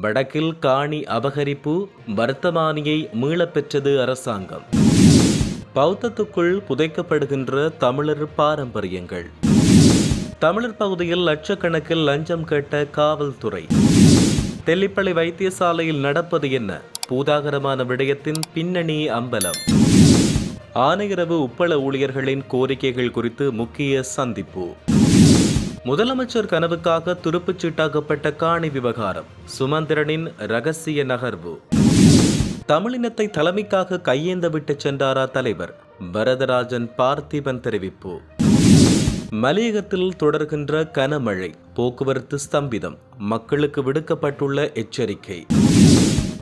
வடக்கில் காணி அபகரிப்பு வர்த்தமானியை மீளப்பெற்றது அரசாங்கம். பௌத்தத்துக்குள் புதைக்கப்படுகின்ற தமிழர் பாரம்பரியங்கள். தமிழர் பகுதியில் லட்சக்கணக்கில் லஞ்சம் கேட்ட காவல்துறை. தெல்லிப்பள்ளி வைத்தியசாலையில் நடப்பது என்ன? பூதாகரமான விடயத்தின் பின்னணி அம்பலம். ஆனையரவு உப்பள ஊழியர்களின் கோரிக்கைகள் குறித்து முக்கிய சந்திப்பு. முதலமைச்சர் கனவுக்காக துருப்புச் சீட்டாக்கப்பட்ட காணி விவகாரம். சுமந்திரனின் ரகசிய நகர்வு. தமிழினத்தை தலைமைக்காக கையேந்த விட்டு சென்றாரா தலைவர்? வரதராஜன் பார்த்திபன் தெரிவிப்பு. மலையகத்தில் தொடர்கின்ற கனமழை போக்குவரத்து ஸ்தம்பிதம் மக்களுக்கு விடுக்கப்பட்டுள்ள எச்சரிக்கை.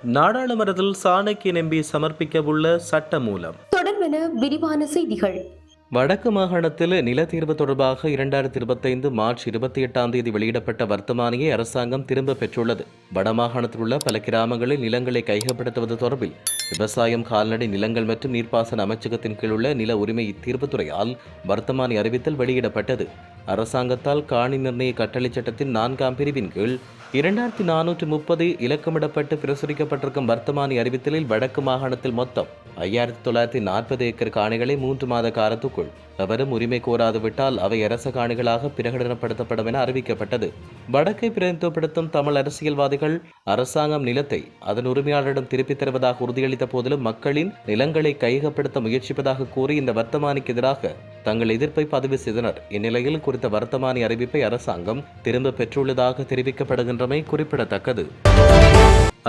நாடாளுமன்றத்தில் சாணக்கியன் நம்பி சமர்ப்பிக்கவுள்ள சட்ட மூலம் தொடர்பென விரிவான செய்திகள். வடக்கு மாகாணத்தில் நிலத்தீர்வு தொடர்பாக இரண்டாயிரத்தி இருபத்தைந்து மார்ச் இருபத்தி எட்டாம் தேதி வெளியிடப்பட்ட வர்த்தமானியை அரசாங்கம் திரும்ப பெற்றுள்ளது. வடமாகாணத்தில் உள்ள பல கிராமங்களில் நிலங்களை கையகப்படுத்துவது தொடர்பில் விவசாயம் கால்நடை நிலங்கள் மற்றும் நீர்ப்பாசன அமைச்சகத்தின் கீழ் உள்ள நில உரிமை தீர்வுத்துறையால் வர்த்தமானி அறிவித்தல் வெளியிடப்பட்டது. அரசாங்கத்தால் காணி நிர்ணய கட்டளை சட்டத்தின் நான்காம் பிரிவின் கீழ் இரண்டாயிரத்தி நானூற்று முப்பது இலக்கமிடப்பட்டு பிரசுரிக்கப்பட்டிருக்கும் வர்த்தமானி அறிவித்தலில் வடக்கு மாகாணத்தில் மொத்தம் ஐயாயிரத்தி தொள்ளாயிரத்தி நாற்பது ஏக்கர் காணிகளை மூன்று மாத காலத்துக்குள் எவரும் உரிமை கோராது விட்டால் அவை அரச காணிகளாக பிரகடனப்படுத்தப்படும் என அறிவிக்கப்பட்டது. வடக்கை பிரதிநிதித்துவப்படுத்தும் தமிழ் அரசியல்வாதிகள் அரசாங்கம் நிலத்தை அதன் உரிமையாளரிடம் திருப்பித் தருவதாக உறுதியளித்த போதிலும் மக்களின் நிலங்களை கையகப்படுத்த முயற்சிப்பதாக கூறி இந்த வர்த்தமானிக்கு எதிராக தங்கள் எதிர்ப்பை பதிவு செய்தனர். இந்நிலையில் குறித்த வர்த்தமானி அறிவிப்பை அரசாங்கம் திரும்ப பெற்றுள்ளதாக தெரிவிக்கப்படுகின்றமை குறிப்பிடத்தக்கது.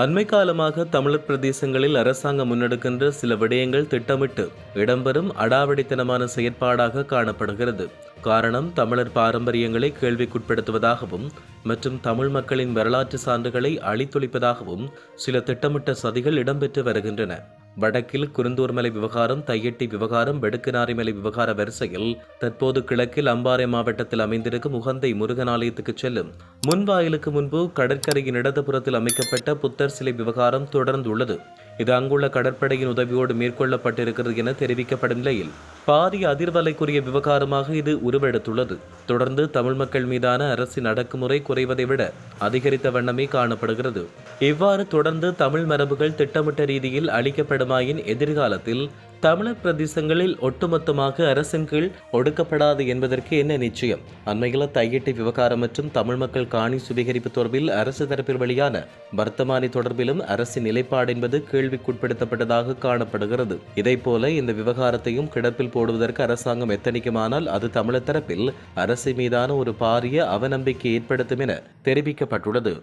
அண்மை காலமாக தமிழர் பிரதேசங்களில் அரசாங்கம் முன்னெடுக்கின்ற சில விடயங்கள் திட்டமிட்டு இடம்பெறும் அடாவடித்தனமான செயற்பாடாக காணப்படுகிறது. காரணம் தமிழர் பாரம்பரியங்களை கேள்விக்குட்படுத்துவதாகவும் மற்றும் தமிழ் மக்களின் வரலாற்று சான்றுகளை அழித்தொழிப்பதாகவும் சில திட்டமிட்ட சதிகள் இடம்பெற்று வருகின்றன. வடக்கில் குருந்தூர்மலை விவகாரம் தையட்டி விவகாரம் வெடுக்குநாரிமலை விவகார வரிசையில் தற்போது கிழக்கில் அம்பாறை மாவட்டத்தில் அமைந்திருக்கும் உகந்தை முருகன் ஆலயத்துக்கு செல்லும். முன்வாயிலுக்கு முன்பு கடற்கரையின் இடதுபுறத்தில் அமைக்கப்பட்ட புத்தர் சிலை விவகாரம் தொடர்ந்துள்ளது. இது அங்குள்ள கடற்படையின் உதவியோடு மேற்கொள்ளப்பட்டிருக்கிறது என தெரிவிக்கப்படும் நிலையில் பாரிய அதிர்வலைக்குரிய விவகாரமாக இது உருவெடுத்துள்ளது. தொடர்ந்து தமிழ் மக்கள் மீதான அரசின் அடக்குமுறை குறைவதை விட அதிகரித்த வண்ணமே காணப்படுகிறது. இவ்வாறு தொடர்ந்து தமிழ் மரபுகள் திட்டமிட்ட ரீதியில் அளிக்கப்படுமாயின் எதிர்காலத்தில் தமிழர் பிரதேசங்களில் ஒட்டுமொத்தமாக அரசின் கீழ் ஒடுக்கப்படாது என்பதற்கு என்ன நிச்சயம்? அண்மையில் தையிட்டி விவகாரம் மற்றும் தமிழ் மக்கள் காணி சுபீகரிப்பு தொடர்பில் அரசு தரப்பில் வெளியான வர்த்தமானி தொடர்பிலும் அரசின் நிலைப்பாடு என்பது கேள்விக்குட்படுத்தப்பட்டதாக காணப்படுகிறது. இதைப்போல இந்த விவகாரத்தையும் கிடப்பில் போடுவதற்கு அரசாங்கம் எத்தனிக்குமானால் அது தமிழர் தரப்பில் அரசு மீதான ஒரு பாரிய அவநம்பிக்கை ஏற்படுத்தும் என தெரிவிக்கப்பட்டுள்ளது.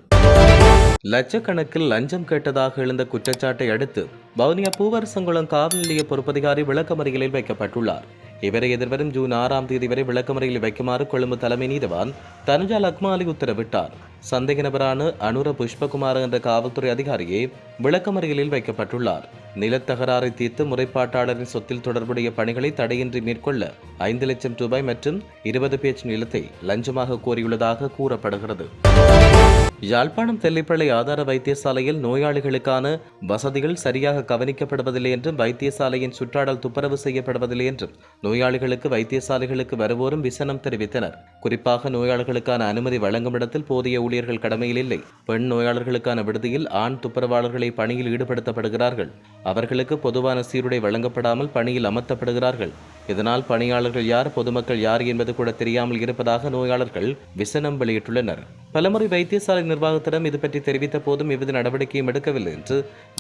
லட்சக்கணக்கில் லஞ்சம் கேட்டதாக எழுந்த குற்றச்சாட்டை அடுத்து வவுனியா பூவரசங்குளம் காவல் நிலைய பொறுப்பதிகாரி விளக்கமறியலில் வைக்கப்பட்டுள்ளார். இவரை எதிர்வரும் ஜூன் ஆறாம் தேதி வரை விளக்கமறையில் வைக்குமாறு கொழும்பு தலைமை நீதவான் தனுஜா லக்மாலி உத்தரவிட்டார். சந்தேக நபரான அனுர புஷ்பகுமார் என்ற காவல்துறை அதிகாரியே விளக்கமறியலில் வைக்கப்பட்டுள்ளார். நிலத்தகராறை தீர்த்து முறைப்பாட்டாளரின் சொத்தில் தொடர்புடைய பணிகளை தடையின்றி மேற்கொள்ள ஐந்து லட்சம் ரூபாய் மற்றும் இருபது பேச்சு நிலத்தை லஞ்சமாக கோரியுள்ளதாக கூறப்படுகிறது. யாழ்ப்பாணம் தெல்லிப்பளை ஆதார வைத்தியசாலையில் நோயாளிகளுக்கான வசதிகள் சரியாக கவனிக்கப்படுவதில்லை என்றும் வைத்தியசாலையின் சுற்றாடல் துப்புரவு செய்யப்படுவதில்லை என்றும் நோயாளிகளுக்கு வைத்தியசாலைகளுக்கு வருவோரும் விசனம் தெரிவித்தனர். குறிப்பாக நோயாளர்களுக்கான அனுமதி வழங்கும் இடத்தில் போதிய ஊழியர்கள் கடமையில் இல்லை. பெண் நோயாளர்களுக்கான விடுதியில் ஆண் துப்புரவாளர்களை பணியில் ஈடுபடுத்தப்படுகிறார்கள். அவர்களுக்கு பொதுவான சீருடை வழங்கப்படாமல் பணியில் அமர்த்தப்படுகிறார்கள். இதனால் பணியாளர்கள் யார் பொதுமக்கள் யார் என்பது கூட தெரியாமல் இருப்பதாக நோயாளர்கள் விசனம் வெளியிட்டுள்ளனர். பலமுறை வைத்தியசாலை நிர்வாகத்திடம் இது பற்றி தெரிவித்த போதும் எவ்வித நடவடிக்கையும் எடுக்கவில்லை என்று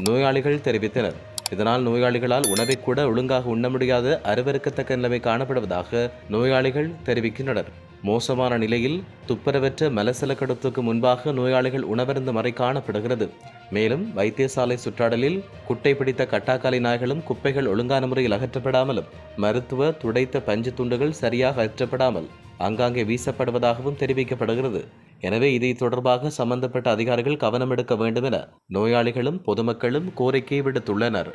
நோயாளிகள் தெரிவித்தனர். இதனால் நோயாளிகளால் உணவை கூட ஒழுங்காக உண்ண முடியாத அருவருக்கத்தக்க நிலைமை காணப்படுவதாக நோயாளிகள் தெரிவிக்கின்றனர். மோசமான நிலையில் துப்புரவற்ற மலசலக்கடத்துக்கு முன்பாக நோயாளிகள் உணவருந்த முறை காணப்படுகிறது. மேலும் வைத்தியசாலை சுற்றாடலில் குட்டை பிடித்த கட்டாக்காலை நாய்களும் குப்பைகள் ஒழுங்கான முறையில் அகற்றப்படாமலும் மருத்துவ துடைத்த பஞ்சு துண்டுகள் சரியாக அகற்றப்படாமல் ஆங்காங்கே வீசப்படுவதாகவும் தெரிவிக்கப்படுகிறது. எனவே இதை தொடர்பாக சம்பந்தப்பட்ட அதிகாரிகள் கவனம் எடுக்க வேண்டும் என நோயாளிகளும் பொதுமக்களும் கோரிக்கை விடுத்துள்ளனர்.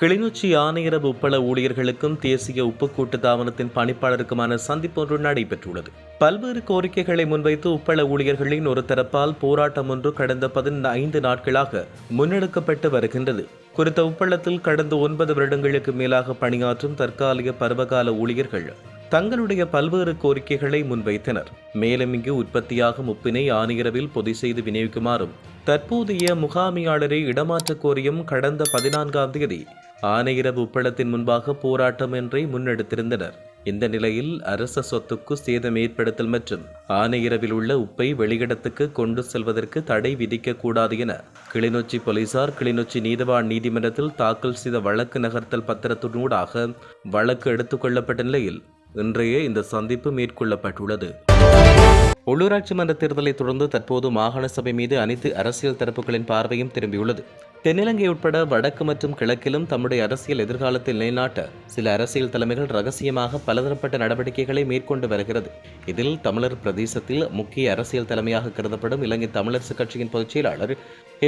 கிளிநொச்சி ஆணையரவு உப்பள ஊழியர்களுக்கும் தேசிய உப்பு கூட்டு தாவனத்தின் பணிப்பாளருக்குமான சந்திப்பு ஒன்று நடைபெற்றுள்ளது. பல்வேறு கோரிக்கைகளை முன்வைத்து உப்பள ஊழியர்களின் ஒரு தரப்பால் போராட்டம் ஒன்று கடந்த பதினைந்து நாட்களாக முன்னெடுக்கப்பட்டு வருகின்றது. குறித்த உப்பளத்தில் கடந்த ஒன்பது வருடங்களுக்கு மேலாக பணியாற்றும் தற்காலிக பருவகால ஊழியர்கள் தங்களுடைய பல்வேறு கோரிக்கைகளை முன்வைத்தனர். மேலும் இங்கு உற்பத்தியாகும் உப்பினை ஆணையரவில் பொதி செய்து விநியோகிக்குமாறும் தற்போதைய முகாமியாளரை இடமாற்றக் கோரியும் கடந்த பதினான்காம் தேதி ஆணையரவு உப்பளத்தின் முன்பாக போராட்டம் என்றே முன்னெடுத்திருந்தனர். இந்த நிலையில் அரச சொத்துக்கு சேதம் ஏற்படுத்தல் மற்றும் ஆணையரவில் உள்ள உப்பை வெளியிடத்துக்கு கொண்டு செல்வதற்கு தடை விதிக்க கூடாது என கிளிநொச்சி போலீசார் கிளிநொச்சி நீதவான் நீதிமன்றத்தில் தாக்கல் செய்த வழக்கு நகர்த்தல் பத்திரத்தினூடாக வழக்கு எடுத்துக்கொள்ளப்பட்ட நிலையில் இன்றைய இந்த சந்திப்பு மேற்கொள்ளப்பட்டுள்ளது. உள்ளூராட்சி மன்ற தேர்தலை தொடர்ந்து தற்போது மாகாண சபை மீது அனைத்து அரசியல் தரப்புகளின் பார்வையும் திரும்பியுள்ளது. தென்னிலங்கை உட்பட வடக்கு மற்றும் கிழக்கிலும் தம்முடைய அரசியல் எதிர்காலத்தை நிலைநாட்ட சில அரசியல் தலைமைகள் ரகசியமாக பலதரப்பட்ட நடவடிக்கைகளை மேற்கொண்டு வருகிறது. இதில் தமிழர் பிரதேசத்தில் முக்கிய அரசியல் தலைமையாக கருதப்படும் இலங்கை தமிழரசு கட்சியின் பொதுச் செயலாளர்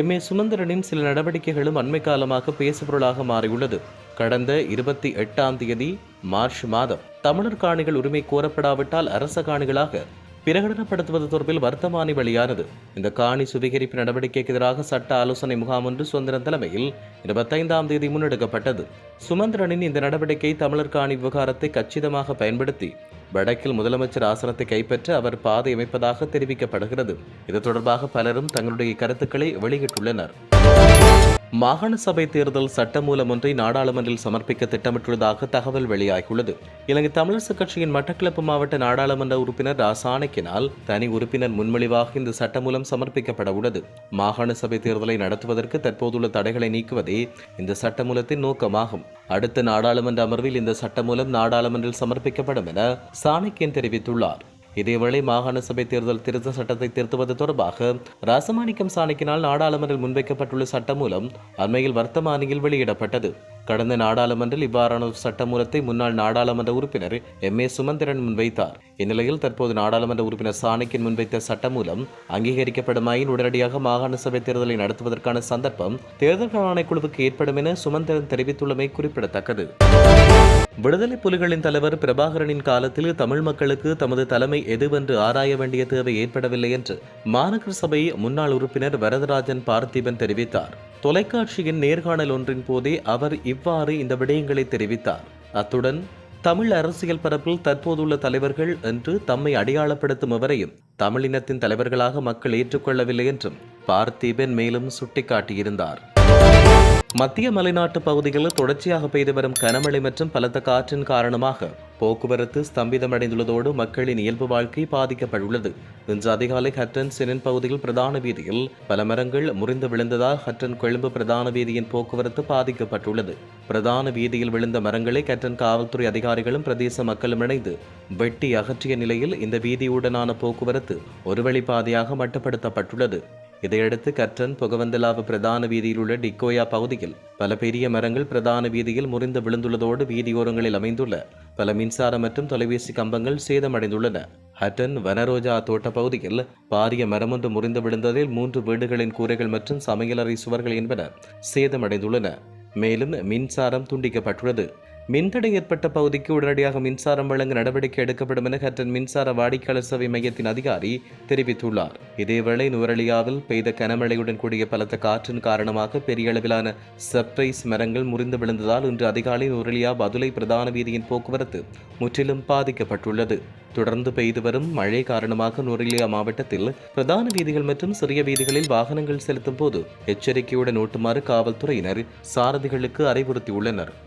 எம் ஏ சுமந்திரனின் சில நடவடிக்கைகளும் அண்மை காலமாக பேசுபொருளாக மாறியுள்ளது. கடந்த இருபத்தி எட்டாம் தேதி மார்ச் மாதம் தமிழர் காணிகள் உரிமை கோரப்படாவிட்டால் அரச காணிகளாக பிரகடனப்படுத்துவது தொடர்பில் வர்த்தமானி வெளியானது. இந்த காணி சுவீகரிப்பு நடவடிக்கைக்கு எதிராக சட்ட ஆலோசனை முகாம் ஒன்று சுதந்திரன் தலைமையில் இருபத்தைந்தாம் தேதி முன்னெடுக்கப்பட்டது. சுமந்திரனின் இந்த நடவடிக்கை தமிழர் காணி விவகாரத்தை கச்சிதமாக பயன்படுத்தி வடக்கில் முதலமைச்சர் ஆசனத்தை கைப்பற்ற அவர் பாதை அமைப்பதாக தெரிவிக்கப்படுகிறது. இது தொடர்பாக பலரும் தங்களுடைய கருத்துக்களை வெளியிட்டுள்ளனர். மாகாண சபை தேர்தல் சட்டமூலம் ஒன்றை நாடாளுமன்றில் சமர்ப்பிக்க திட்டமிட்டுள்ளதாக தகவல் வெளியாகியுள்ளது. இலங்கை தமிழரசு கட்சியின் மட்டக்களப்பு மாவட்ட நாடாளுமன்ற உறுப்பினர் ராசானக்கினால் தனி உறுப்பினர் முன்மொழிவாக இந்த சட்டமூலம் சமர்ப்பிக்கப்பட உள்ளது. மாகாண சபை தேர்தலை நடத்துவதற்கு தற்போதுள்ள தடைகளை நீக்குவதே இந்த சட்டமூலத்தின் நோக்கமாகும். அடுத்த நாடாளுமன்ற அமர்வில் இந்த சட்டமூலம் நாடாளுமன்றில் சமர்ப்பிக்கப்படும் என சாணக்கியன் தெரிவித்துள்ளார். இதேவேளை மாகாண சபை தேர்தல் திருத்த சட்டத்தை திருத்துவது தொடர்பாக ராசமாணிக்கம் சாணக்கினால் நாடாளுமன்றில் முன்வைக்கப்பட்டுள்ள சட்டமூலம் அண்மையில் வர்த்தமானியில் வெளியிடப்பட்டது. கடந்த நாடாளுமன்றில் இவ்வாறான ஒரு சட்டமூலத்தை முன்னாள் நாடாளுமன்ற உறுப்பினர் எம் ஏ சுமந்திரன் முன்வைத்தார். இந்நிலையில் தற்போது நாடாளுமன்ற உறுப்பினர் சாணக்கின் முன்வைத்த சட்டமூலம் அங்கீகரிக்கப்படுமாயின் உடனடியாக மாகாண சபை தேர்தலை நடத்துவதற்கான சந்தர்ப்பம் தேர்தல் ஆணைக்குழுவுக்கு ஏற்படும் என சுமந்திரன் தெரிவித்துள்ளமை குறிப்பிடத்தக்கது. விடுதலை புலிகளின் தலைவர் பிரபாகரனின் காலத்தில் தமிழ் மக்களுக்கு தமது தலைமை எதுவென்று ஆராய வேண்டிய தேவை ஏற்படவில்லை என்று மாநகர சபை முன்னாள் உறுப்பினர் வரதராஜன் பார்த்திபன் தெரிவித்தார். தொலைக்காட்சியின் நேர்காணல் ஒன்றின் போதே அவர் இவ்வாறு இந்த விடயங்களை தெரிவித்தார். அத்துடன் தமிழ் அரசியல் பரப்பில் தற்போதுள்ள தலைவர்கள் என்று தம்மை அடையாளப்படுத்தும் எவரையும் தமிழினத்தின் தலைவர்களாக மக்கள் ஏற்றுக்கொள்ளவில்லை என்றும் பார்த்திபன் மேலும் சுட்டிக்காட்டியிருந்தார். மத்திய மலைநாட்டு பகுதிகளில் தொடர்ச்சியாக பெய்து வரும் கனமழை மற்றும் பலத்த காற்றின் காரணமாக போக்குவரத்து ஸ்தம்பிதமடைந்துள்ளதோடு மக்களின் இயல்பு வாழ்க்கை பாதிக்கப்பட்டுள்ளது. இன்று அதிகாலை ஹட்டன் சினன் பகுதியில் பிரதான வீதியில் பல மரங்கள் முறிந்து விழுந்ததால் ஹட்டன் கொழும்பு பிரதான வீதியின் போக்குவரத்து பாதிக்கப்பட்டுள்ளது. பிரதான வீதியில் விழுந்த மரங்களை ஹட்டன் காவல்துறை அதிகாரிகளும் பிரதேச மக்களும் இணைந்து வெட்டி அகற்றிய நிலையில் இந்த வீதியுடனான போக்குவரத்து ஒருவழி பாதையாக மட்டுப்படுத்தப்பட்டுள்ளது. இதையடுத்து கற்றன் புகவந்தலாவு பிரதான வீதியில் உள்ள டிக்கோயா பகுதியில் பல பெரிய மரங்கள் பிரதான வீதியில் முறிந்து விழுந்துள்ளதோடு வீதியோரங்களில் அமைந்துள்ள பல மின்சார மற்றும் தொலைபேசி கம்பங்கள் சேதமடைந்துள்ளன. ஹட்டன் வனரோஜா தோட்ட பகுதியில் பாரிய மரமொன்று முறிந்து விழுந்ததில் மூன்று வீடுகளின் கூரைகள் மற்றும் சமையலறை சுவர்கள் என்பன சேதமடைந்துள்ளன. மேலும் மின்சாரம் துண்டிக்கப்பட்டுள்ளது. மின்தடை ஏற்பட்ட பகுதிக்கு உடனடியாக மின்சாரம் வழங்க நடவடிக்கை எடுக்கப்படும் என ஹட்டன் மின்சார வாடிக்கையாளர் சேவை மையத்தின் அதிகாரி தெரிவித்துள்ளார். இதேவேளை நுவரலியாவில் பெய்த கனமழையுடன் கூடிய பலத்த காற்றின் காரணமாக பெரிய அளவிலான சர்ப்ரைஸ் மரங்கள் முறிந்து விழுந்ததால் இன்று அதிகாலை நுவரலியா பதுளை பிரதான வீதியின் போக்குவரத்து முற்றிலும் பாதிக்கப்பட்டுள்ளது. தொடர்ந்து பெய்து வரும் மழை காரணமாக நுவரெலியா மாவட்டத்தில் பிரதான வீதிகள் மற்றும் சிறிய வீதிகளில் வாகனங்கள் செலுத்தும் போது எச்சரிக்கையுடன் ஓட்டுமாறு காவல்துறையினர் சாரதிகளுக்கு அறிவுறுத்தியுள்ளனர்.